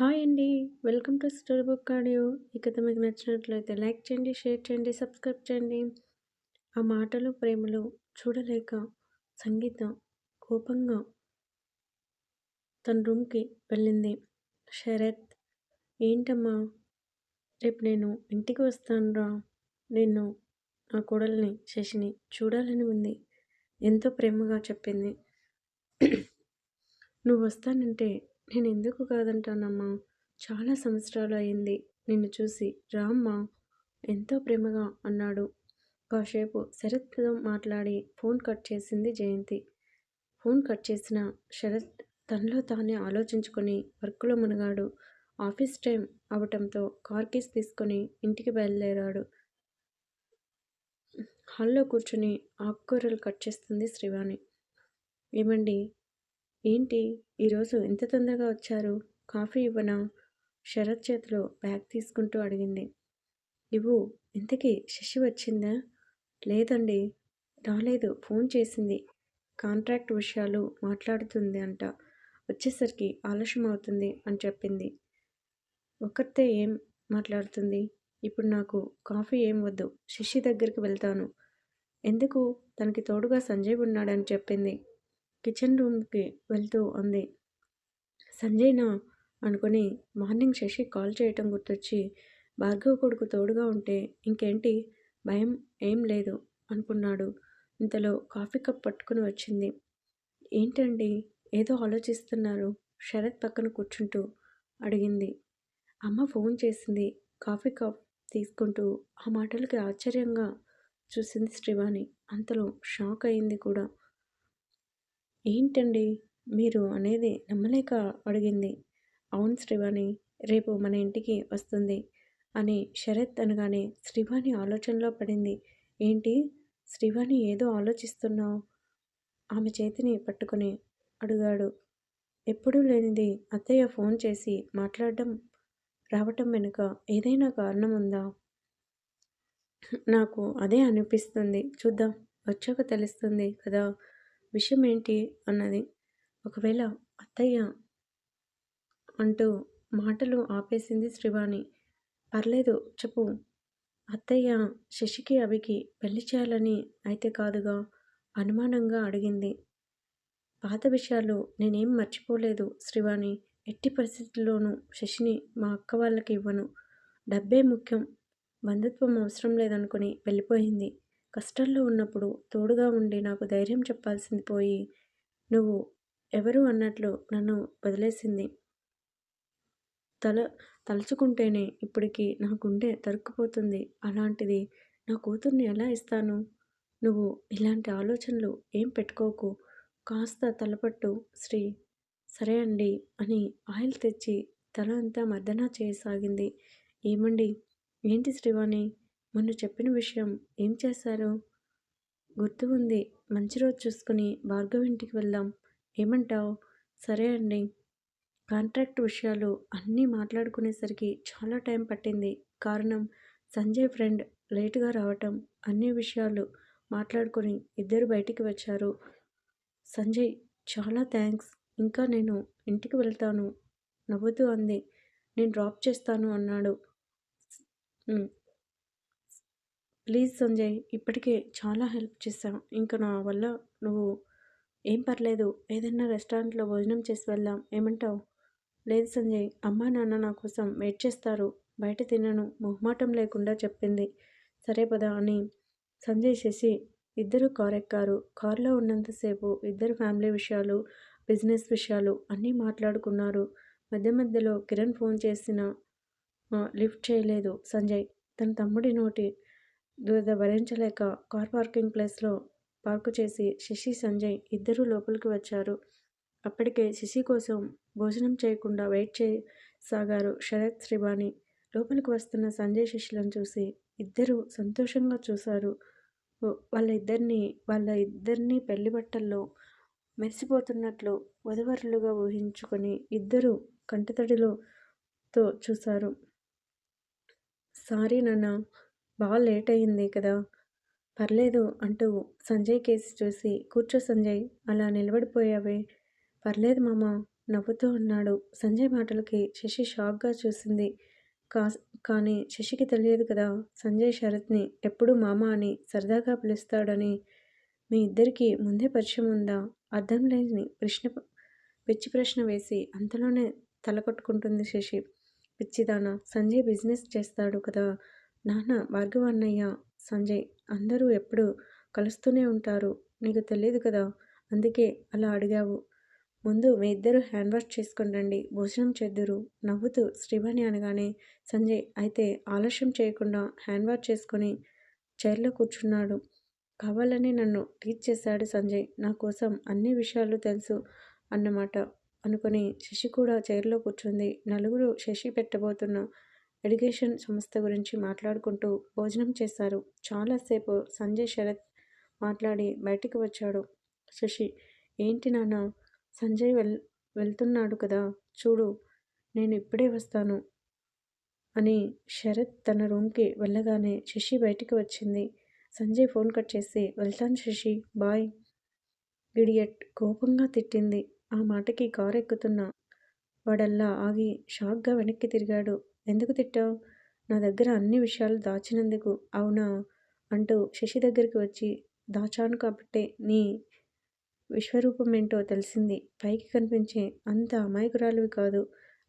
Hi అండి. Welcome to story book audio. ఈ కథ మీకు నచ్చినట్లయితే లైక్ చేయండి షేర్ చేయండి సబ్స్క్రైబ్ చేయండి. ఆ మాటలు ప్రేమలు చూడలేక సంగీత కోపంగా తన రూమ్కి వెళ్ళింది. శరత్ ఏంటమ్మా రేపు నేను ఇంటికి వస్తానురా. నిన్ను నా కోడల్ని శశిని చూడాలని ఉంది. ఎంతో ప్రేమగా చెప్పింది. నువ్వు వస్తానంటే నేను ఎందుకు కాదంటానమ్మా? చాలా సంవత్సరాలు అయింది నిన్ను చూసి. రామ్మా ఎంతో ప్రేమగా అన్నాడు. కాసేపు శరత్తో మాట్లాడి ఫోన్ కట్ చేసింది జయంతి. ఫోన్ కట్ చేసిన శరత్ తనలో తానే ఆలోచించుకొని వర్క్లో మునగాడు. ఆఫీస్ టైం అవటంతో కార్ కీస్ తీసుకొని ఇంటికి బయలుదేరాడు. హాల్లో కూర్చొని ఆకుకూరలు కట్ చేస్తుంది శ్రీవాణి. ఏమండి? ఏంటి? ఈరోజు ఇంత తొందరగా వచ్చారు? కాఫీ ఇవ్వనా? శరత్ చేతిలో బ్యాగ్ తీసుకుంటూ అడిగింది. ఇవ్వు. ఇంతకీ శశి వచ్చిందా? లేదండి. రాలేదు. ఫోన్ చేసింది. కాంట్రాక్ట్ విషయాలు మాట్లాడుతుంది అంట. వచ్చేసరికి ఆలస్యం అవుతుంది అని చెప్పింది. ఒకరితే ఏం మాట్లాడుతుంది? ఇప్పుడు నాకు కాఫీ ఏం వద్దు. శశి దగ్గరికి వెళ్తాను. ఎందుకు? తనకి తోడుగా సంజయ్ ఉన్నాడని చెప్పింది. కిచెన్ రూమ్కి వెళ్తూ అంది. సంజయ్నా? అనుకుని మార్నింగ్ శశి కాల్ చేయటం గుర్తొచ్చి భార్గవ్ కొడుకు తోడుగా ఉంటే ఇంకేంటి? భయం ఏం లేదు అనుకున్నాడు. ఇంతలో కాఫీ కప్ పట్టుకుని వచ్చింది. ఏంటండి? ఏదో ఆలోచిస్తున్నారు. శరత్ పక్కన కూర్చుంటూ అడిగింది. అమ్మ ఫోన్ చేసింది. కాఫీ కప్ తీసుకుంటూ ఆ మాటలకి ఆశ్చర్యంగా చూసింది శ్రీవాణి. అంతలో షాక్ అయింది కూడా. ఏంటండి? మీరు అనేది నమ్మలేక అడిగింది. అవును శ్రీవాణి రేపు మన ఇంటికి వస్తుంది అని శరత్ అనగానే శ్రీవాణి ఆలోచనలో పడింది. ఏంటి? శ్రీవాణి ఏదో ఆలోచిస్తున్నావు? ఆమె చేతిని పట్టుకుని అడిగాడు. ఎప్పుడూ లేనిది అత్తయ్య ఫోన్ చేసి మాట్లాడడం రావటం వెనుక ఏదైనా కారణం ఉందా? నాకు అదే అనిపిస్తుంది. చూద్దాం. వచ్చాక తెలుస్తుంది కదా? విషయం ఏంటి అన్నది. ఒకవేళ అత్తయ్య అంటూ మాటలు ఆపేసింది శ్రీవాణి. పర్లేదు చెప్పు. అత్తయ్య శశికి అవికి పెళ్ళి చేయాలని అయితే కాదుగా అనుమానంగా అడిగింది. పాత విషయాలు నేనేం మర్చిపోలేదు శ్రీవాణి. ఎట్టి పరిస్థితుల్లోనూ శశిని మా అక్క వాళ్ళకి ఇవ్వను. డబ్బే ముఖ్యం. బంధుత్వం అవసరం లేదనుకుని వెళ్ళిపోయింది. కష్టంలో ఉన్నప్పుడు తోడుగా ఉండి నాకు ధైర్యం చెప్పాల్సింది పోయి నువ్వు ఎవరు అన్నట్లు నన్ను వదిలేసింది. తల తలుచుకుంటేనే ఇప్పటికీ నా గుండె తరుక్కుపోతుంది. అలాంటిది నా కూతుర్ని ఎలా ఇస్తాను? నువ్వు ఇలాంటి ఆలోచనలు ఏం పెట్టుకోకు. కాస్త తలపట్టు శ్రీ. సరే అండి అని ఆయిల్ తెచ్చి తల అంతా మర్దనా చేయసాగింది. ఏమండి? ఏంటి శ్రీవాణి? మొన్న చెప్పిన విషయం ఏం చేశారు? గుర్తు ఉంది. మంచి రోజు చూసుకుని భార్గవ్ ఇంటికి వెళ్దాం. ఏమంటావు? సరే అండి. కాంట్రాక్ట్ విషయాలు అన్నీ మాట్లాడుకునేసరికి చాలా టైం పట్టింది. కారణం సంజయ్ ఫ్రెండ్ లేటుగా రావటం అన్ని విషయాలు మాట్లాడుకొని ఇద్దరు బయటికి వచ్చారు. సంజయ్ చాలా థ్యాంక్స్ ఇంకా నేను ఇంటికి వెళ్తాను. నవ్వుతూ అంది. నేను డ్రాప్ చేస్తాను అన్నాడు. ప్లీజ్ సంజయ్ ఇప్పటికే చాలా హెల్ప్ చేశాం ఇంకా నా వల్ల నువ్వు ఏం పర్లేదు. ఏదైనా రెస్టారెంట్లో భోజనం చేసి వెళ్దాం. ఏమంటావు? లేదు సంజయ్ అమ్మా నాన్న నా కోసం వెయిట్ చేస్తారు. బయట తినను. మొహమాటం లేకుండా చెప్పింది. సరే పదా అని సంజయ్ శశి ఇద్దరు కార్ ఎక్కారు. కారులో ఉన్నంతసేపు ఇద్దరు ఫ్యామిలీ విషయాలు బిజినెస్ విషయాలు అన్నీ మాట్లాడుకున్నారు. మధ్య మధ్యలో కిరణ్ ఫోన్ చేసిన లిఫ్ట్ చేయలేదు సంజయ్. తన తమ్ముడి నోటి దురద భరించలేక కార్ పార్కింగ్ ప్లేస్లో పార్కు చేసి శశి సంజయ్ ఇద్దరూ లోపలికి వచ్చారు. అప్పటికే శశి కోసం భోజనం చేయకుండా వెయిట్ చేయసాగారు శరత్ శ్రీవాణి. లోపలికి వస్తున్న సంజయ్ శశిలను చూసి ఇద్దరు సంతోషంగా చూశారు. వాళ్ళ ఇద్దరిని వాళ్ళ ఇద్దరిని పెళ్ళి బట్టల్లో మెరిసిపోతున్నట్లు వధవరులుగా ఊహించుకొని ఇద్దరు కంటితడిలో తో చూశారు. సారీ నాన్న బాగా లేట్ అయింది కదా. పర్లేదు అంటూ సంజయ్ కేసి చూసి కూర్చో సంజయ్ అలా నిలబడిపోయావే. పర్లేదు మామ నవ్వుతూ ఉన్నాడు. సంజయ్ మాటలకి శశి షాక్గా చూసింది. కా కానీ శశికి తెలియదు కదా సంజయ్ శరత్ని ఎప్పుడు మామ అని సరదాగా పిలుస్తాడని. మీ ఇద్దరికీ ముందే పరిచయం ఉందా? అర్థం లేని ప్రశ్న పిచ్చి ప్రశ్న వేసి అంతలోనే తల కొట్టుకుంటుంది శశి. పిచ్చిదానా సంజయ్ బిజినెస్ చేస్తాడు కదా. నాన్న భార్గవ అన్నయ్య సంజయ్ అందరూ ఎప్పుడు కలుస్తూనే ఉంటారు. నీకు తెలియదు కదా? అందుకే అలా అడిగావు. ముందు మీ ఇద్దరు హ్యాండ్ వాష్ చేసుకుని రండి. భోజనం చేద్దురు. నవ్వుతూ శ్రీవాణి అనగానే సంజయ్ అయితే ఆలస్యం చేయకుండా హ్యాండ్ వాష్ చేసుకొని చైర్లో కూర్చున్నాడు. కావాలని నన్ను టీచ్ చేశాడు సంజయ్. నా కోసం అన్ని విషయాలు తెలుసు అన్నమాట. అనుకుని శశి కూడా చైర్లో కూర్చుంది. నలుగురు శశి పెట్టబోతున్న ఎడ్యుకేషన్ సంస్థ గురించి మాట్లాడుకుంటూ భోజనం చేశారు. చాలాసేపు సంజయ్ శరత్ మాట్లాడి బయటికి వచ్చాడు. శశి ఏంటి నాన్న? సంజయ్ వెల్ వెళ్తున్నాడు కదా. చూడు నేను ఇప్పుడే వస్తాను అని శరత్ తన రూమ్కి వెళ్ళగానే శశి బయటికి వచ్చింది. సంజయ్ ఫోన్ కట్ చేసి వెళ్తాను శశి బాయ్ ఇడియట్ కోపంగా తిట్టింది. ఆ మాటకి కారు ఎక్కుతున్న వాడల్లా ఆగి షాక్గా వెనక్కి తిరిగాడు. ఎందుకు తిట్టావు? నా దగ్గర అన్ని విషయాలు దాచినందుకు అవునా అంటూ శశి దగ్గరికి వచ్చి దాచాను కాబట్టే నీ విశ్వరూపం ఏంటో తెలిసింది. పైకి కనిపించే అంత అమాయకురాలివి కాదు.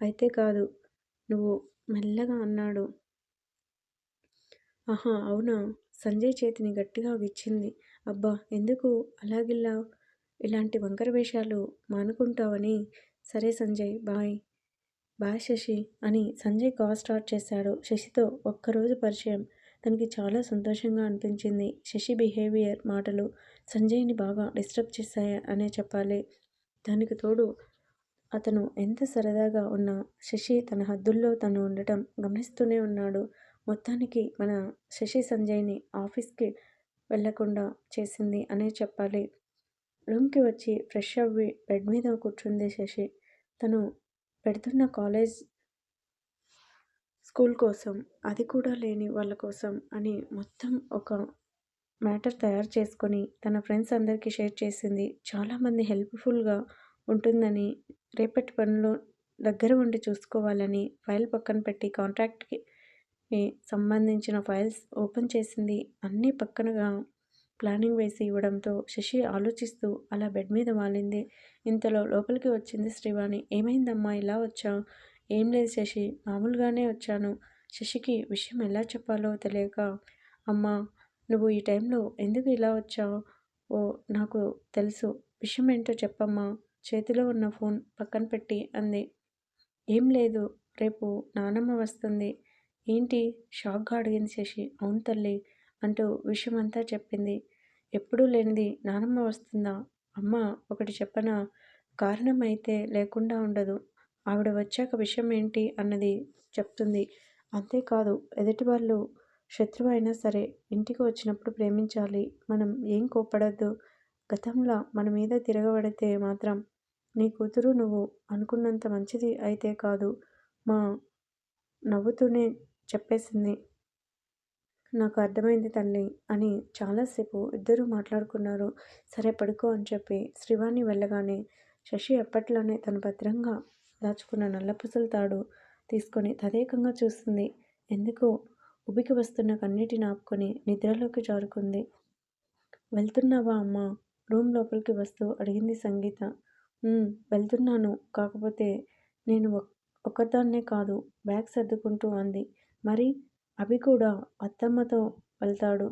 అయితే కాదు. నువ్వు మెల్లగా అన్నాడు. ఆహా అవునా? సంజయ్ చేతిని గట్టిగా విచ్చింది. అబ్బా ఎందుకు? అలాగిల్లా ఇలాంటి వంకర వేషాలు మానుకుంటావని? సరే సంజయ్ బాయ్. బాయ్ శశి అని సంజయ్ కాల్ స్టార్ట్ చేశాడు. శశితో ఒక్కరోజు పరిచయం. తనకి చాలా సంతోషంగా అనిపించింది. శశి బిహేవియర్ మాటలు సంజయ్ని బాగా డిస్టర్బ్ చేశాయా అనే చెప్పాలి. దానికి తోడు అతను ఎంత సరదాగా ఉన్నా శశి తన హద్దుల్లో తను ఉండటం గమనిస్తూనే ఉన్నాడు. మొత్తానికి మన శశి సంజయ్ని ఆఫీస్కి వెళ్ళకుండా చేసింది అనే చెప్పాలి. రూమ్కి వచ్చి ఫ్రెష్ అవ్వి బెడ్ మీద కూర్చుంది శశి. తను పెడుతున్న కాలేజ్ స్కూల్ కోసం అది కూడా లేని వాళ్ళ కోసం అని మొత్తం ఒక మ్యాటర్ తయారు చేసుకొని తన ఫ్రెండ్స్ అందరికీ షేర్ చేసింది. చాలామంది హెల్ప్ఫుల్గా ఉంటుందని రేపటి పనులు దగ్గర ఉండి చూసుకోవాలని ఫైల్ పక్కన పెట్టి కాంట్రాక్ట్కి సంబంధించిన ఫైల్స్ ఓపెన్ చేసింది. అన్నీ పక్కనగా ప్లానింగ్ వేసి ఇవ్వడంతో శశి ఆలోచిస్తూ అలా బెడ్ మీద వాలింది. ఇంతలో లోపలికి వచ్చింది శ్రీవాణి. ఏమైందమ్మా? ఇలా వచ్చా ఏం లేదు శశి. మామూలుగానే వచ్చాను. శశికి విషయం ఎలా చెప్పాలో తెలియక అమ్మా నువ్వు ఈ టైంలో ఎందుకు ఇలా వచ్చావు? ఓ నాకు తెలుసు. విషయం ఏంటో చెప్పమ్మా. చేతిలో ఉన్న ఫోన్ పక్కన పెట్టి అంది. ఏం లేదు. రేపు నానమ్మ వస్తుంది. ఏంటి? షాక్గా అడిగింది శశి. అవును తల్లి. అంటూ విషయం అంతా చెప్పింది. ఎప్పుడూ లేనిది నానమ్మ వస్తుందా? అమ్మ ఒకటి చెప్పన? కారణం అయితే లేకుండా ఉండదు. ఆవిడ వచ్చాక విషయం ఏంటి అన్నది చెప్తుంది. అంతేకాదు ఎదుటి వాళ్ళు శత్రువు అయినా సరే ఇంటికి వచ్చినప్పుడు ప్రేమించాలి. మనం ఏం కోపడద్దు గతంలో మన మీద తిరగబడితే మాత్రం నీ కూతురు నువ్వు అనుకున్నంత మంచిది అయితే కాదు. మా నవ్వుతూనే చెప్పేసింది. నాకు అర్థమైంది తల్లి అని చాలాసేపు ఇద్దరూ మాట్లాడుకున్నారు. సరే పడుకో అని చెప్పి శ్రీవాణి వెళ్ళగానే శశి ఎప్పట్లోనే తను భద్రంగా దాచుకున్న నల్లపుసల తాడు తీసుకొని తదేకంగా చూస్తుంది. ఎందుకో ఉబికి వస్తున్న కన్నీటిని ఆపుకొని నిద్రలోకి జారుకుంది. వెళ్తున్నావా అమ్మ? రూమ్ లోపలికి వస్తూ అడిగింది సంగీత. వెళ్తున్నాను. కాకపోతే నేను ఒక్కదాన్నే కాదు బ్యాగ్ సర్దుకుంటూ అంది. మరి? అభి కూడా అత్తమ్మతో వెళ్తాడు.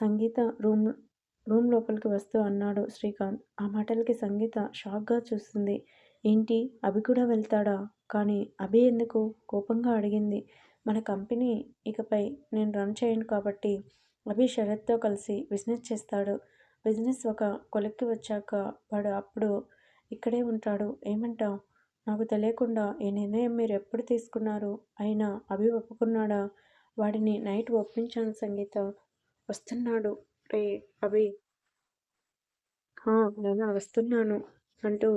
సంగీత రూమ్ రూమ్ లోపలికి వస్తూ అన్నాడు శ్రీకాంత్. ఆ మాటలకి సంగీత షాక్గా చూస్తుంది. ఏంటి? అభి కూడా వెళ్తాడా? కానీ అభి ఎందుకు? కోపంగా అడిగింది. మన కంపెనీ ఇకపై నేను రన్ చేయను కాబట్టి అభి శరత్తో కలిసి బిజినెస్ చేస్తాడు. బిజినెస్ ఒక కొలిక్కి వచ్చాక వాడు అప్పుడు ఇక్కడే ఉంటాడు. ఏమంటావు? నాకు తెలియకుండా ఈ నిర్ణయం మీరు ఎప్పుడు తీసుకున్నారు? అయినా అభి ఒప్పుకున్నాడా? వాడిని నైట్ ఒప్పించాను సంగీత. వస్తున్నాడు. రే అభి. నేను వస్తున్నాను అంటూ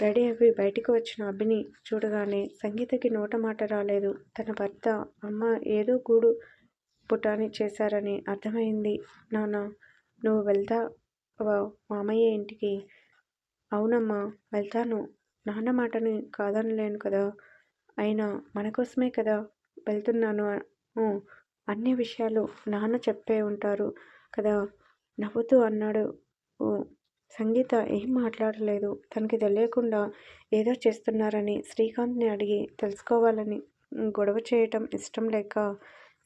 రెడీ అవి బయటికి వచ్చిన అభిని చూడగానే సంగీతకి నోట మాట రాలేదు. తన భర్త అమ్మ ఏదో గూడు పుటాని చేశారని అర్థమైంది. నాన్న నువ్వు వెళ్తావా? మామయ్య ఇంటికి. అవునమ్మా వెళ్తాను. నాన్న మాటని కాదనలేను కదా. అయినా మన కోసమే కదా వెళ్తున్నాను. అన్ని విషయాలు నాన్న చెప్పే ఉంటారు కదా. నవ్వుతూ అన్నాడు. సంగీత ఏం మాట్లాడలేదు. తనకి తెలియకుండా ఏదో చేస్తున్నారని శ్రీకాంత్ని అడిగి తెలుసుకోవాలని గొడవ చేయటం ఇష్టం లేక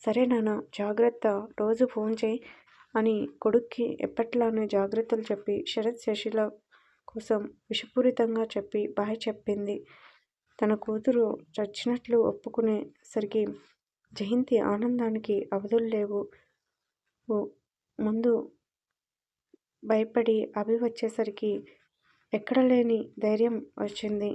సరే నాన్న జాగ్రత్త రోజు ఫోన్ చేయి అని కొడుక్కి ఎప్పట్లానే జాగ్రత్తలు చెప్పి శరత్ శశిల కోసం విషపూరితంగా చెప్పి బాయ్ చెప్పింది. తన కూతురు చచ్చినట్లు ఒప్పుకునేసరికి జయంతి ఆనందానికి అవధులు లేవు. ముందు భయపడి అభి వచ్చేసరికి ఎక్కడలేని ధైర్యం వచ్చింది.